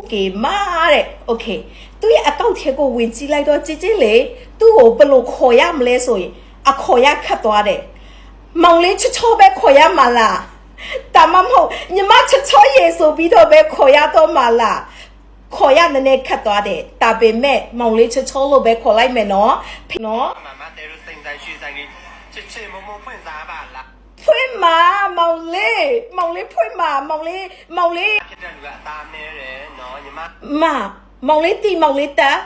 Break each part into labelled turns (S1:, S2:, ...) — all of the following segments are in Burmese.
S1: okay မာတဲ့ okay သူ့ရဲ့အကောင့်ထဲကိုဝင်ကြည့်လိုက်တော့ကြည်ကြည်လေသူ့ကိုဘယ်လိုခေါ်ရမလဲဆိုရင်အခေါ်ရခတ်သွားတယ်မောင်လေးချောချောပဲခေါ်ရမှာလားဒါမှမဟုတ်ညီမချောချောရေဆိုပြီးတော့ပဲခေါ်ရတော့မှာလားခေါ်ရနည်းနည်းခတ်သွားတယ်ဒါပေမဲ့မောင်လေးချောချောလို့ပဲခေါ်လိုက်မယ်နော်နော်
S2: မမတဲရစိမ့်တိုင်းရှိဆိုင်ကြီးချစ်ချစ်မုံမုံဖွင့်စားပါလား
S1: ဖွင့်မမောင် မောင်လေးဖွင့်မာမောင်လေးမောင်လေး
S2: ဖြစ်တဲ့လူကအသားမဲတယ်နော်ညီမ
S1: မမောင်လေးတီမောင်လေးတက်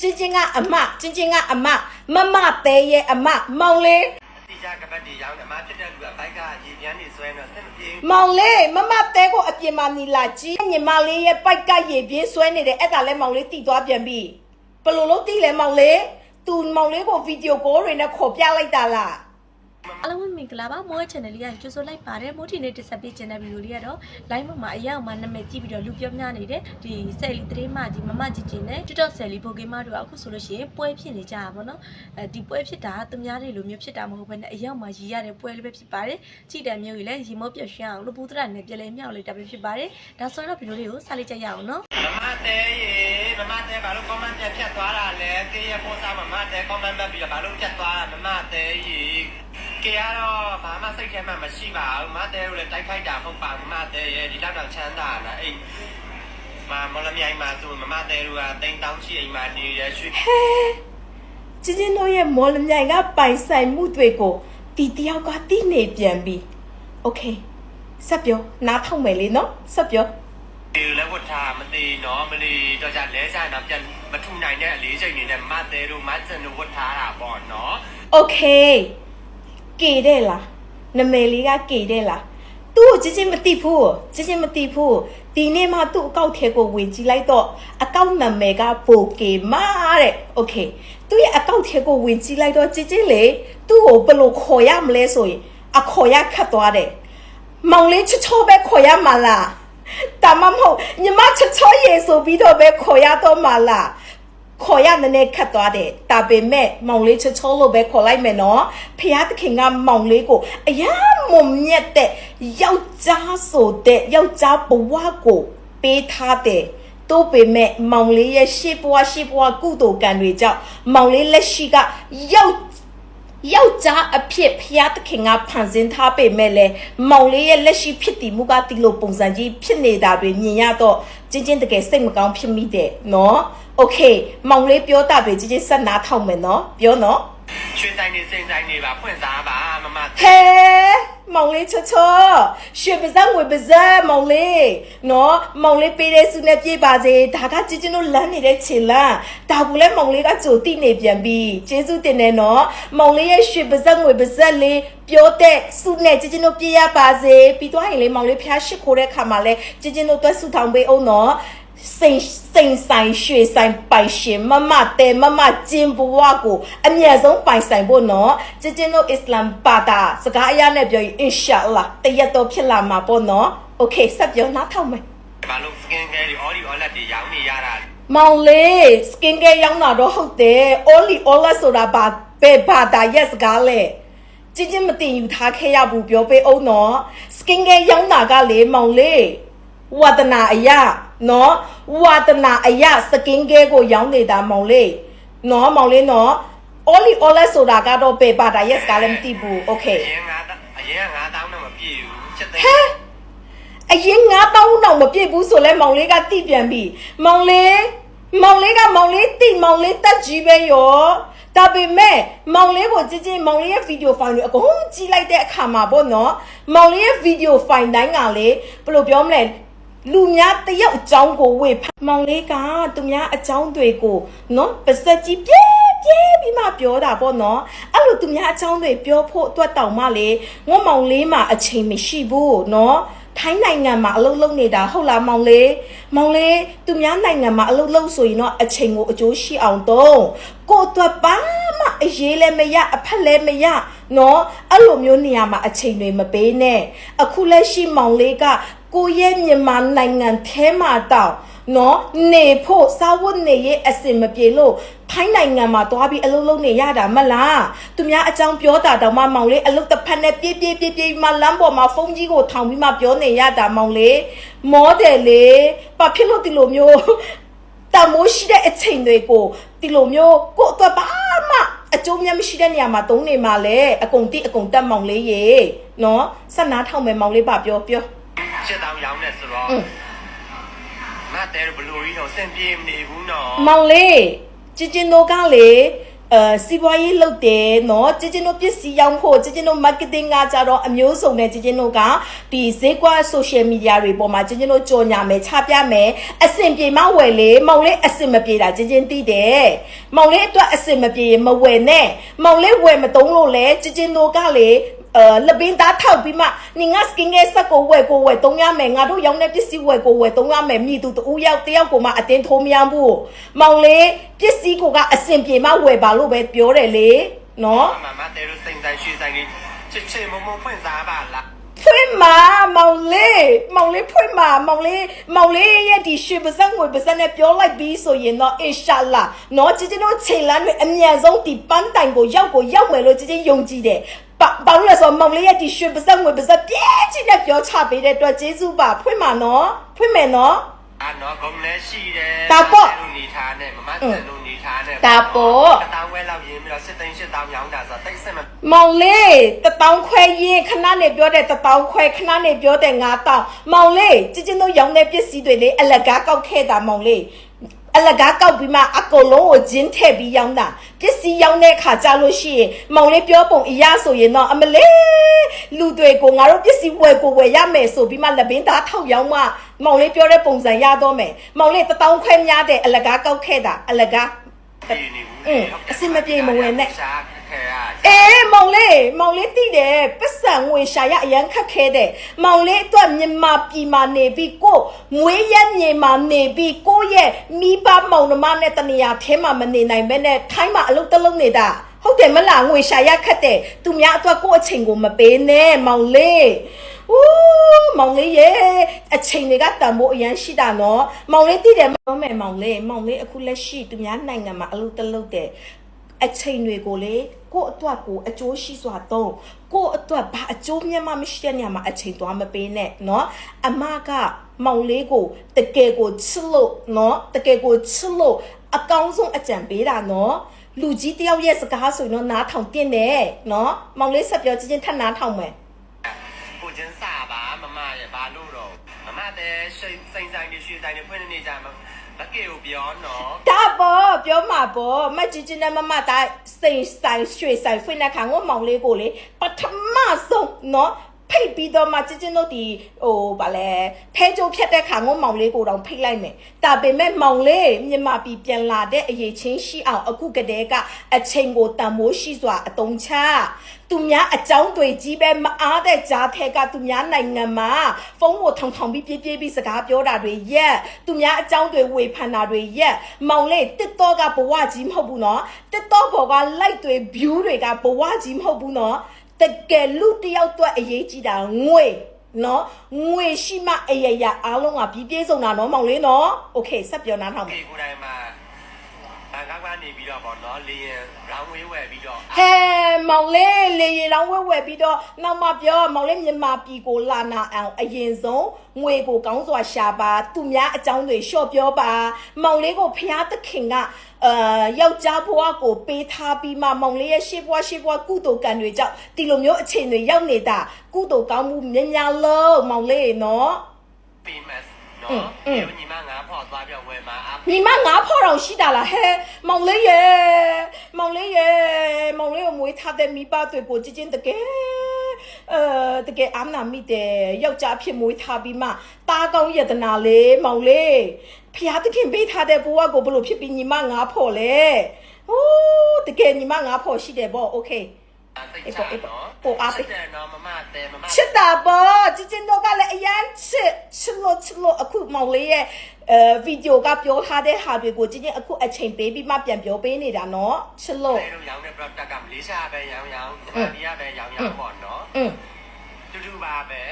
S1: ချင်းချင်းကအမချင်းချင်းကအမမမတဲရဲ့အမမောင်လေး
S2: တိကျကပတ်တီရောင်းတယ်မဖြစ်တဲ့လူကဘိုက်ကရေပြန်းနေဆွဲတော့စက်မပြေ
S1: မောင်လေးမမတဲကိုအပြင်မှာနီလာကြီးညီမလေးရဲ့ပိုက်ကရေပြင်းဆွဲနေတယ်အဲ့ဒါလည်းမောင်လေးတီသွားပြန်ပြီဘယ်လိုလုပ်တီလဲမောင်လေးသူမောင်လေးကိုဗီဒီယိုကောတွေနဲ့ခေါ်ပြလိုက်တာလား
S3: အားလုံးပဲမင်္ဂလာပါမိုး channel လေးကကြိုဆိုလိုက်ပါတယ်မိုးထီနဲ့တက်ဆက်ပေးခြင်းတဲ့ဗီဒီယိုလေးကတော့ line မှာအရောက်မှာနာမည်ကြည့်ပြီးတော့လူပြောများနေတဲ့ဒီဆယ်လီတရေမကြီးမမကြီးကြီးနဲ့ TikTok ဆယ်လီပိုကေမတို့ကအခုဆိုလို့ရှိရင်ပွဲဖြစ်နေကြတာပေါ့နော်အဲဒီပွဲဖြစ်တာသူများတွေလိုမျိုးဖြစ်တာမဟုတ်ဘဲနဲ့အရောက်မှာရည်ရတဲ့ပွဲလေးပဲဖြစ်ပါတယ်ကြည်တယ်မျိုးကြီးလည်းရီမော့ပြရွှင်အောင်လူပူတရနဲ့ပြလဲမြောက်လိုက်တာပဲဖြစ်ပါတယ်ဒါဆိုတော့ဗီဒီယိုလေးကိုစလိုက်ကြရအောင်နော်
S2: မမတဲရေမမတဲဘာလို့ comment ပြန်ဖြတ်သွားတာလဲကေရပို့စားမမတဲ comment ပတ်ပြီးတော့ဘာလို့ဖြတ်သွားတာမမတဲရေ ကေရတော့ဘာမှစိတ်ထဲမှာမရှိပါဘူးမတဲတို့လည်းတိုက်ခိုက်တာမဟုတ်ပါဘူးမတဲရေဒီလောက်တော့ချမ်းသာလားအိမ်မမလမြိုင်မှာဆိုမမတဲတို့ကတိန်တောင်းရှိအိမ်မှာနေရရွှေ
S1: ဟဲချင်းချင်းတို့ရဲ့မော်လမြိုင်ကပိုင်ဆိုင်မှုတွေကိုတီတယောက်ကတီးနေပြန်ပြီโอเคဆက်ပြောနားထောင်မယ်လေနော်ဆက်ပြော
S2: ဒီလည်းဝတ်ထားမသေးနော်မလီတော့ကြလဲစားတော့ပြန်မထုနိုင်တဲ့အလေးချိန်နေနဲ့မတဲတို့မကျန်တို့ဝတ်ထားတာပေါ့နော်
S1: โอเค ကေတဲ့လားနမယ်လေးကကေတဲ့လားသူ့ကိုချင်းချင်းမသိဘူးချင်းချင်းမသိဘူးဒီနေ့မှသူ့အကောင့်ထဲကိုဝင်ကြည့်လိုက်တော့အကောင့်နာမည်ကပိုကေမာတဲ့โอเคသူ့ရဲ့အကောင့်ထဲကိုဝင်ကြည့်လိုက်တော့ချင်းချင်းလေသူ့ကိုဘယ်လိုခေါ်ရမလဲဆိုရင်အခေါ်ရခတ်သွားတယ်မောင်လေးချစ်ချောပဲခေါ်ရမှာလားဒါမှမဟုတ်ညီမချစ်ချောရေဆိုပြီးတော့ပဲခေါ်ရတော့မှာလား ခေါ်ရနည်းနည်းခတ်သွားတယ်ဒါပေမဲ့မောင်လေးချောချောလို့ပဲခေါ်လိုက်မယ်နော်ဖះသခင်ကမောင်လေးကိုအယမ်းမုံမြတ်တဲ့ယောက်ျားဆိုတဲ့ယောက်ျားဘဝကိုပေးထားတယ်တို့ပေမဲ့မောင်လေးရဲ့ရှေ့ဘဝရှေ့ဘဝကုသိုလ်ကံတွေကြောင့်မောင်လေးလက်ရှိကယောက် ယောက်ျားအဖြစ်ဖျားသခင်ကဖန်ဆင်းထားပေမဲ့လေမောင်လေးရဲ့လက်ရှိဖြစ်တည်မှုကဒီလိုပုံစံကြီးဖြစ်နေတာတွေမြင်ရတော့ချင်းချင်းတကယ်စိတ်မကောင်းဖြစ်မိတယ်နော်โอเคမောင်လေးပြောတာပဲချင်းချင်းဆက်နာထောက်မယ်နော်ပြောနော်
S2: ရွှေဆိုင်နေစိန်ဆိုင်နေပါဖွင့်စားပါမမ
S1: ဟဲမောင်လေးချောချောရွှေပါဇက်ငွေပါဇက်မောင်လေးနော်မောင်လေးပေးတဲ့စုနဲ့ပြေးပါစေဒါကချင်းချင်းတို့လမ်းနေတဲ့ခြေလမ်းဒါကူလဲမောင်လေးကကြိုတိနေပြန်ပြီကျေးဇူးတင်တယ်နော်မောင်လေးရဲ့ရွှေပါဇက်ငွေပါဇက်လေးပြောတဲ့စုနဲ့ချင်းချင်းတို့ပြေးရပါစေပြီးသွားရင်လေမောင်လေးဖျားရှိခိုးတဲ့ခါမှာလဲချင်းချင်းတို့တွဲစုထောင်ပေးအောင်နော် စိန်စိန်ဆိုင်ရွှေဆိုင်ပိုင်ရှင်မမတဲမမကျင်းဘဝကိုအမြတ်ဆုံးပိုင်ဆိုင်ဖို့နော်ကျင်းကျင်းတို့အစ္စလမ်ဘာသာစကားအရနဲ့ပြောရင်အင်ရှာအလ္လာတရက်တော့ဖြစ်လာမှာပေါ့နော်โอเคဆက်ပြောနားထောင်မယ်
S2: ဘာလို့ skin care တွေ all the all တွေရောင်းနေရတာ
S1: မောင်လေး skin care ရောင်းတာတော့ဟုတ်တယ် only all ဆိုတာဘာပဲဘာသာရက်စကားလဲကျင်းကျင်းမတင်ယူထားခဲ့ရဘူးပြောပေးအောင်နော် skin care ရောင်းတာကလေမောင်လေး ဝါဒနာအရာနော်ဝါဒနာအရာစကင်ကဲကိုရောင်းနေတာမောင်လေးနော်မောင်လေးနော် only all ဆိုတာကတော့ပေပါတာ yes ကလည်းမသိဘူး okay
S2: အရင်ကအရင်က9000တော့မပြည့်ဘူးချက်သိ
S1: ဟဲအရင်9000တော့မပြည့်ဘူးဆိုလဲမောင်လေးကတိပြန်ပြီမောင်လေးမောင်လေးကမောင်လေးတိမောင်လေးတက်ကြီးပဲရောဒါပေမဲ့မောင်လေးကိုကြည့်ကြည့်မောင်လေးရဲ့ဗီဒီယိုဖိုင်တွေအကုန်ကြည့်လိုက်တဲ့အခါမှာပေါ့နော်မောင်လေးရဲ့ဗီဒီယိုဖိုင်တိုင်းကလေဘယ်လိုပြောမလဲ လူများတယောက်အကြောင်းကိုဝေဖန်မောင်လေးကသူများအကြောင်းတွေကိုနော်ပါစက်ကြီးပြဲပြဲပြီးမှပြောတာပေါ့နော်အဲ့လိုသူများအကြောင်းတွေပြောဖို့အတွက်တောင်မှလေငေါမောင်လေးမှာအချိန်မရှိဘူးနော်ထိုင်းနိုင်ငံမှာအလုပ်လုပ်နေတာဟုတ်လားမောင်လေးမောင်လေးသူများနိုင်ငံမှာအလုပ်လုပ်ဆိုရင်တော့အချိန်ကိုအကျိုးရှိအောင်တော့ကိုယ့်အတွက်ပါမအရေးလည်းမရအဖက်လည်းမရနော်အဲ့လိုမျိုးနေရာမှာအချိန်တွေမပေးနဲ့အခုလက်ရှိမောင်လေးက ကိုရဲ့မြန်မာနိုင်ငံထဲမှာတောင်နော်နေဖို့စာဝတ်နေရေးအစင်မပြေလို့ထိုင်းနိုင်ငံမှာသွားပြီးအလုပ်လုပ်နေရတာမလားသူများအကြောင်းပြောတာတော့မှမောင်လေးအလုပ်တစ်ဖက်နဲ့ပြေးပြေးပြေးပြေးမှလမ်းပေါ်မှာဖုန်းကြီးကိုထောင်ပြီးမှပြောနေရတာမောင်လေးမောတယ်လေဘာဖြစ်လို့ဒီလိုမျိုးတမိုးရှိတဲ့အချိန်တွေကိုဒီလိုမျိုးကိုယ့်အတွက်ဘာမှအကျိုးများမရှိတဲ့နေရာမှာတုံးနေမှာလေအကုန်တိအကုန်တက်မောင်လေးရေနော်ဆက်နားထောင်မယ်မောင်လေးပါပြောပြော
S2: ရှစ်တောင်ရောင်းနေဆိုတော့
S1: อืม
S2: မတဲဘလူးကြီးတော့စင်ပြေမနေဘူးနော်
S1: မောင်လေးကျကျင်တို့ကလေအဲစီးပွားရေးလုပ်တယ်နော်ကျကျင်တို့ပစ္စည်းရောင်းဖို့ကျကျင်တို့ marketing ကကြတော့အမျိုးစုံနဲ့ကျကျင်တို့ကဒီဈေးကွက် social media တွေပေါ်မှာကျကျင်တို့ကြော်ညာမယ်ချပြမယ်အဆင်ပြေမဝယ်လေမောင်လေးအဆင်မပြေတာကျကျင်သိတယ်မောင်လေးအတွက်အဆင်မပြေရင်မဝယ်နဲ့မောင်လေးဝယ်မတုံးလို့လေကျကျင်တို့ကလေ အဲလပင်းသားထောက်ပြီးမှနေငါ skin ရဲ့စက်ကိုဝယ်ကိုဝယ်တုံးရမယ်ငါတို့ရောင်းတဲ့ပစ္စည်းဝယ်ကိုဝယ်တုံးရမယ်မြည်သူတူရောက်တယောက်ကိုမှအတင်းထိုးမရဘူးမောင်လေးပစ္စည်းကိုကအဆင်ပြေမှဝယ်ပါလို့ပဲပြောတယ်လေနော်
S2: မမတဲလို့စိန်ဆိုင်ရွှေဆိုင်လေးချစ်ချစ်မုံမုံဖွင့်စားပါလား
S1: ဖွင့်မာမောင်လေးမောင်လေးဖွင့်မာမောင်လေးမောင်လေးရဲ့ဒီရွှေပစံငွေပစံနဲ့ပြောလိုက်ပြီးဆိုရင်တော့အင်ရှာလာနော်ကြည်ကျင်တို့ချိန်လန်းတွေအမြန်ဆုံးဒီပန်းတိုင်ကိုရောက်ကိုရောက်မယ်လို့ကြည်ကျင်ယုံကြည်တယ် ဘာဘာလို့လဲဆိုတော့မောင်လေးရဲ့ဒီရွှေပစံငွေပစံပြည့်ချင်တဲ့ပြောချပေးတဲ့အတွက်ကျေးဇူးပါဖွင့်မာနော်ဖွင့်မယ်နော်
S2: အာနော်ဂုံလည်းရှိတယ်
S1: ဒါပေါ့
S2: မတဲလို့နေထားနဲ့မမတဲလို့နေထားနဲ့
S1: ဒါပေါ့
S2: တတောင်းဝဲလောက်ရင်းပြီးတော့စစ်သိန်းရှစ်တောင်းရောင်းတာဆိုတော့တိတ်ဆက်မ
S1: မောင်လေးတတောင်းခွဲရင်ခဏနေပြောတဲ့တတောင်းခွဲခဏနေပြောတဲ့ငါတောင်းမောင်လေးကြည်ကျင်တို့ရောင်းတဲ့ပစ္စည်းတွေလေအလကားကောက်ခဲ့တာမောင်လေး အလကားကောက်ပြီးမှအကုန်လုံးကိုဂျင်းထည့်ပြီးရောင်းတာပစ္စည်းရောင်းတဲ့ခါကြလို့ရှိရင်မောင်လေးပြောပုံအရာဆိုရင်တော့အမလေးလူတွေကိုငါတို့ပစ္စည်းဝယ်ကိုဝယ်ရမယ်ဆိုပြီးမှလက်ပင်သားထောက်ရောင်းမှမောင်လေးပြောတဲ့ပုံစံရတော့မယ်မောင်လေးတတောင်းခွဲများတဲ့အလကားကောက်ခဲ့တာအလကား
S2: ပြေနေဘူး
S1: อืมအစင်မပြေမဝင်နဲ့
S2: ရှားခဲရ
S1: အေးမောင်လေးမောင်လေးသိတယ်ပတ်စံငွေရှာရအရန်ခက်ခဲတယ်မောင်လေးအတွက်မြန်မာပြည်မှာနေပြီးကိုမွေးရက်မြေမှာနေပြီးကိုရဲ့မိဘမောင်နှမနဲ့တနေရာထဲမှာမနေနိုင်ဘဲနဲ့ထိုင်းမှာအလုပ်တလုံးနေတာဟုတ်တယ်မလားငွေရှာရခက်တယ်သူများအတွက်ကိုအချိန်ကိုမပေးနဲ့မောင်လေး ဦးမောင်လေးရဲ့အချိန်တွေကတန်ဖို့အရန်ရှိတာနော်မောင်လေးသိတယ်မောင်မယ်မောင်လေးမောင်လေးအခုလက်ရှိသူများနိုင်ငံမှာအလုပ်တလုပ်တယ် အချိန်တွေကိုလေကိုယ့်အတွက်ကိုအကျိုးရှိစွာသုံးကိုယ့်အတွက်ဘာအကျိုးမျက်မှမရှိတဲ့နေရာမှာအချိန်သွားမပေးနဲ့เนาะအမကမောင်လေးကိုတကယ်ကိုချစ်လို့เนาะတကယ်ကိုချစ်လို့အကောင်းဆုံးအကြံပေးတာเนาะလူကြီးတယောက်ရဲ့စကားဆိုရင်တော့နားထောင်တင်တယ်เนาะမောင်လေးဆက်ပြောချင်းချင်းထပ်နားထောင်မယ်
S2: ကိုချင်းစားပါမမရဲ့ ဘာလို့တော့မမတဲ့စိတ်စိတ်ဆိုင်နေရှိဆိုင်နေဖွင့်နေကြမှာမကေကိုပြောနော်
S1: ဒါပေါ်ပြောမှာပေါ်မကြီးကြီးနဲ့မမသားစိတ်ဆိုင်ရွှေဆိုင်ဖွင့်တဲ့ခါငို့မောင်လေးကိုလေပထမဆုံးနော် ဖိတ်ပြီးတော့မှချင်းချင်းတို့ဒီဟိုဗာလဲဖဲကြိုးဖြတ်တဲ့ခါငုံမောင်လေးကိုတော့ဖိတ်လိုက်မယ်ဒါပေမဲ့မောင်လေးမြန်မာပြည်ပြန်လာတဲ့အရေးချင်းရှိအောင်အခုကတည်းကအချိန်ကိုတန်မိုးရှိစွာအတုံးချသူများအကြောင်းတွေကြီးပဲမအားတဲ့ကြားထဲကသူများနိုင်ငံမှာဖုန်းကိုထောင်ထောင်ပြီးပြေးပြေးပြီးစကားပြောတာတွေရက်သူများအကြောင်းတွေဝေဖန်တာတွေရက်မောင်လေးတစ်တော့ကဘဝကြီးမဟုတ်ဘူးနော်တစ်တော့ဘောက like တွေ view တွေကဘဝကြီးမဟုတ်ဘူးနော် တကယ်လူတစ်ယောက်အတွက်အရေးကြီးတာငွေနော်ငွေရှိမှအရရအားလုံးကပြီးပြေးစုံတာနော်မောင်လေးနော်โอเคဆက်ပြောနားထောင်မယ်
S2: ကေကိုတိုင်းမှာဘန် ကနေပြီးတော့ပေါ့နော်လေရင်ရောင်းဝဲဝဲပြီးတော့
S1: ဟဲမောင်လေးလေရင်ရောင်းဝဲဝဲပြီးတော့နောက်မှပြောမောင်လေးမြန်မာပြည်ကိုလာနာအောင်အရင်ဆုံးငွေကိုကောင်းစွာရှာပါသူများအကြောင်းတွေရှော့ပြောပါမောင်လေးကိုဖျားသခင်ကအာယောက်ျားဘဝကိုပေးထားပြီးမှမောင်လေးရဲ့ရှေ့ဘဝရှေ့ဘဝကုသိုလ်ကံတွေကြောင့်ဒီလိုမျိုးအခြေအနေရောက်နေတာကုသိုလ်ကောင်းမှုများများလို့မောင်လေးနော်
S2: famous နော်ဒီညီမ ငါဖော်သွားပြဝယ်မှာအ
S1: ညီမငါးဖော်တော်ရှိတာလားဟဲမောင်လေးရဲ့မောင်လေးရဲ့မောင်လေးကိုမွေးထားတဲ့မိဘတွေကိုကြည်ချင်းတကယ်အဲတကယ်အာမနာမိတယ်ယောက်ျားဖြစ်မွေးထားပြီးမှတားကောင်းယတနာလေးမောင်လေးဖျားသခင်ပေးထားတဲ့ဘဝကိုဘလို့ဖြစ်ပြီးညီမငါးဖော်လဲဟိုးတကယ်ညီမငါးဖော်ရှိတယ်ပေါ့โอเค
S2: စိတ်ချနော်
S1: ပို့အားပေး
S2: စစ်တယ်နော်မမတဲမမ
S1: ချစ်တာပေါ့ကြည်ချင်းတော့ကလည်းအရန်ချစ်ချစ်လို့ချစ်လို့အခုမောင်လေးရဲ့အဲဗီဒီယိုကပြောထားတဲ့ဟာတွေကိုကြည်ချင်းအခုအချိန်ပေးပြီးမှပြန်ပြောပေးနေတာနော်ချစ်လို့
S2: တဲတို့ရောင်းတဲ့ product ကမလေးရှားပဲရောင်းရောင်းဒီမှာဒီကပဲရောင်းရောင်းပေါ့နော်
S1: อืม
S2: တူတူပါပဲ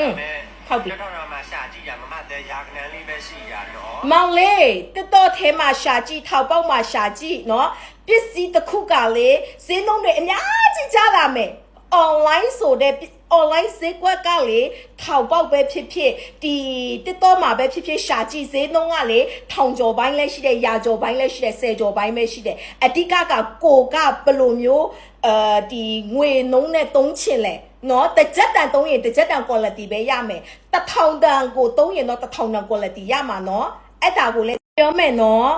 S1: ဒါပေမဲ့
S2: ဟုတ်ပြီတော့တော့မှရှာကြည့်ရမမတဲ့ရာကနန်းလေးပဲရှိရတော့
S1: မောင်လေးတက်တော့ထဲမှာရှာကြည့်ထောက်ပေါက်မှာရှာကြည့်နော်ပစ္စည်းတစ်ခုကလေဈေးနှုန်းတွေအများကြီးကျလာမယ် online ဆိုတဲ့ online ဈေးကွက်ကလေထောင်ပေါက်ပဲဖြစ်ဖြစ်ဒီတစ်တော့မှာပဲဖြစ်ဖြစ်ရှာကြည့်ဈေးနှုန်းကလေထောင်ကျော်ပိုင်းလည်းရှိတယ်ရာကျော်ပိုင်းလည်းရှိတယ်ဆယ်ကျော်ပိုင်းပဲရှိတယ်အတိကကကိုကဘယ်လိုမျိုးအာဒီငွေနှုန်းနဲ့သုံးချင်လဲ နော်တစ်ကြက်တန်သုံးရင်တစ်ကြက်တန် quality ပဲရမယ်တစ်ထောင်တန်ကိုသုံးရင်တော့တစ်ထောင်တန် quality ရမှာနော်အဲ့ဒါကိုလည်းပြောမယ်နော်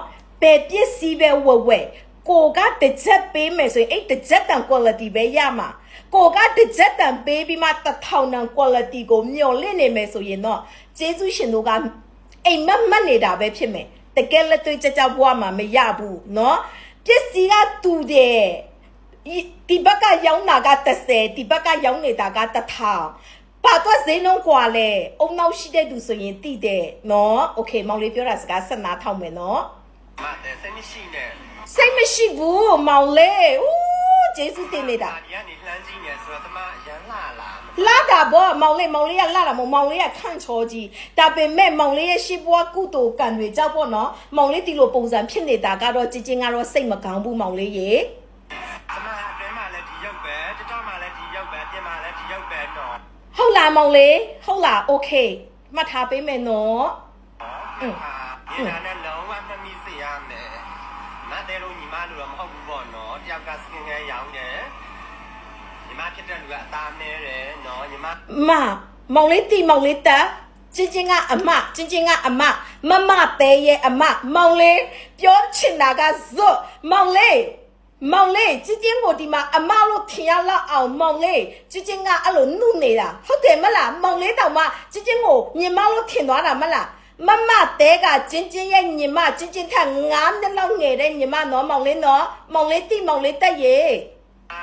S1: ဘယ်ပစ္စည်းပဲဝက်ဝက်ကိုကတစ်ချက်ပေးမယ်ဆိုရင်အဲ့တစ်ချက်တန် quality ပဲရမှာကိုကတစ်ချက်တန်ပေးပြီးမှတစ်ထောင်တန် quality ကိုမျှော်လင့်နေမယ်ဆိုရင်တော့ကျေးဇူးရှင်တို့ကအိမ်မက်မက်နေတာပဲဖြစ်မယ်တကယ်လက်တွေ့ကြကြဘွားမှာမရဘူးနော်ပစ္စည်းကတူတယ် ဒီဒီဘက်ကရောင်းတာက30ဒီဘက်ကရောင်းနေတာက1000ဘာတော့ဈေးနှုန်းกว่าလဲအုံနောက်ရှိတဲ့သူဆိုရင်တိတယ်နော်โอเคမောင်လေးပြောတာစကားဆက်နာထောက်မယ်နော်
S2: မတဲ့စိတ်မရှိနဲ့
S1: စိတ်မရှိဘူးမောင်လေးဦးကျေးဇူးတင်နေတာ
S2: ဒီကနေလှမ်းကြည့်နေဆိုတော့သမရန်လာလာ
S1: လာတာဘောမောင်လေးမောင်လေးကလာတာမဟုတ်မောင်လေးကခန့်ချောကြီးဒါပေမဲ့မောင်လေးရဲ့ရှစ်ဘွားကုသိုလ်ကံတွေကြောက်ပေါ့နော်မောင်လေးဒီလိုပုံစံဖြစ်နေတာကတော့ကြင်ကျင်ကတော့စိတ်မကောင်းဘူးမောင်လေးရေ
S2: စမဟာအတွင်းမှာလည်းဒီရုပ်ပဲတတမှာလည်းဒီရုပ်ပဲပြင်မှာလည်းဒီရုပ်ပဲတော့
S1: ဟုတ်လားမောင်လေးဟုတ်လား okay မှတ်ထားပေးမယ်နော်
S2: အင်းဒီနာနဲ့လုံးဝမမီစေရမယ်မတဲလို့ညီမလို့တော့မဟုတ်ဘူးပေါ့နော်တယောက်ကစကင်ခဲရောင်းတယ်ညီမဖြစ်တဲ့လူကအသားနဲတယ်နော်ညီမ
S1: မမောင်လေးတီမောင်လေးတက်ချင်းချင်းကအမချင်းချင်းကအမမမတဲရဲ့အမမောင်လေးပြောချင်တာကဇွတ်မောင်လေး မောင်လေးကျင်းချင်းကိုဒီမှာအမလို့ထင်ရလောက်အောင်မောင်လေးကျင်းချင်းကအဲ့လိုနှုတ်နေတာဟုတ်တယ်မလားမောင်လေးတောင်မှကျင်းချင်းကိုညီမလို့ထင်သွားတာမလားမမတဲကကျင်းချင်းရဲ့ညီမကျင်းချင်းထက်9နှစ်လောက်ငယ်တဲ့ညီမနော်မောင်လေးနော်မောင်လေးတီမောင်လေးတက်ရဲ့
S2: အာ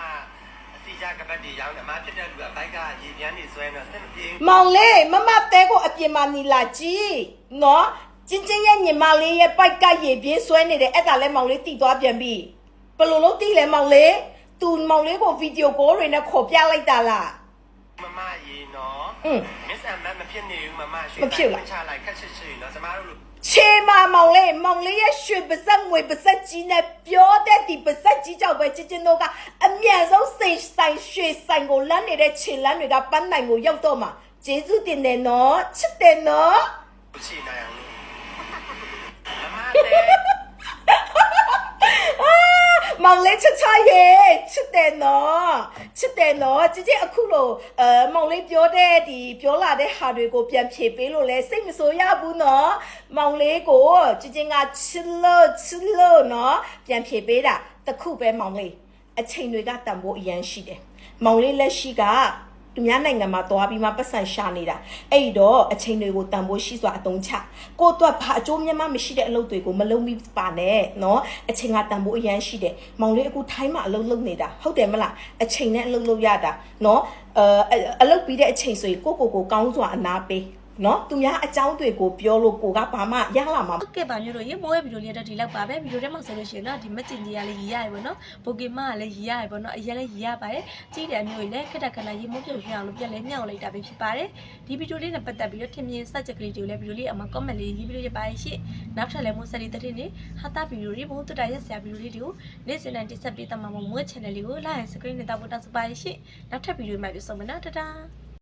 S2: အစီကြကပတ်တီရောင်းတယ်မဖြစ်တဲ့လူကဘိုက်ကရေပြန်းနေဆွဲနေစင်မပြေ
S1: မောင်လေးမမတဲကိုအပြင်မှာနီလာကြည့်နော်ကျင်းချင်းရဲ့ညီမလေးရဲ့ပိုက်ကရေပြင်းဆွဲနေတယ်အဲ့ဒါလည်းမောင်လေးတီသွားပြန်ပြီ ဘယ်လိုလုပ်တီလဲမောင်လေးသူမောင်လေးကိုဗီဒီယိုကောတွေနဲ့ခေါ်ပြလိုက်တာလား
S2: မမရေနော်
S1: อืม
S2: မစ္စအမ်မမဖြစ်နေဘူးမမရွှေ
S1: မဖြစ်လား
S2: ချလိုက်ခက်ချစ်ချစ်နော်ကျမတို့လူ
S1: ချေမမောင်လေးမောင်လေးရဲ့ရွှေပါဆက်ငွေပါဆက်ကြီးနဲ့ပြောတဲ့ဒီပါဆက်ကြီးကြောင့်ပဲချစ်ချင်းတို့ကအမြန်ဆုံးစိန်ဆိုင်ရွှေဆိုင်ကိုလမ်းနေတဲ့ခြေလမ်းတွေကပန်းနိုင်ကိုရောက်တော့မှာကျေးဇူးတင်တယ်နော်ချစ်တယ်နော်
S2: ချီနိုင်အောင်လို့မမတဲ့
S1: မောင်လေးချစ်ချရေချစ်တယ်နော်ချစ်တယ်နော်ကြည်ကြည်အခုလို့အဲမောင်လေးပြောတဲ့ဒီပြောလာတဲ့ဟာတွေကိုပြန်ဖြေပေးလို့လဲစိတ်မဆိုးရဘူးနော်မောင်လေးကိုကြည်ကြည်ကချစ်လို့ချစ်လို့နော်ပြန်ဖြေပေးတာတခုပဲမောင်လေးအချိန်တွေကတန်ဖိုးအရန်ရှိတယ်မောင်လေးလက်ရှိက သူများနိုင်ငံမှာသွားပြီးမှပတ်စံရှာနေတာအဲ့တော့အချိန်တွေကိုတန်ဖိုးရှိစွာအသုံးချကိုတော့ဘာအကျိုးမြတ်မှမရှိတဲ့အလုပ်တွေကိုမလုပ်မိပါနဲ့နော်အချိန်ကတန်ဖိုးအရန်ရှိတယ်မောင်လေးအခုထိုင်းမှာအလုပ်လုပ်နေတာဟုတ်တယ်မလားအချိန်နဲ့အလုပ်လုပ်ရတာနော်အဲအလုပ်ပြီးတဲ့အချိန်ဆိုရင်ကိုကိုကိုကောင်းစွာအနာပေး နော်သူများအကြောင်းတွေကိုပြောလို့ကိုကဘာမှရလာမှာမ
S3: ဟုဟုတ်တ်ကဲ့ပါမျိုးတို့ရေမိုးရဲ့ဗီဒီယိုလေးတက်ဒီလောက်ပါပဲဗီဒီယိုထဲမှာဆိုလို့ရှိရင်တော့ဒီမကျင်ကြီးကလည်းရည်ရတယ်ပေါ့နော်ပိုကီမန်ကလည်းရည်ရတယ်ပေါ့နော်အရင်လည်းရည်ရပါတယ်ကြီးတယ်အမျိုးကြီးလည်းခက်တက်ခဏရေမိုးပြုတ်ပြအောင်လို့ပြက်လဲမြောက်လိုက်တာပဲဖြစ်ပါတယ်ဒီဗီဒီယိုလေးနဲ့ပတ်သက်ပြီးတော့ထင်မြင်စကြက်ကလေးတွေကိုလည်းဗီဒီယိုလေးအမကောမန့်လေးရေးပြီးလို့ရပါရဲ့ရှင့်နောက်ထပ်လည်းမိုးဆက်လေးတစ်ထည့်နေဟာတာဗီဒီယိုလေးမိုးတူတာရက်ဆရာဗီဒီယိုလေးတွေကိုနေ့စဉ်တိုင်းတင်ဆက်ပေးတတ်မှာမို့မိုး channel လေးကို like and subscribe နဲ့တောက်ဖို့တောင်းဆိုပါရဲ့ရှင့်နောက်ထပ်ဗီဒီယိုမှာပြန်ဆုံမယ်နော်တတား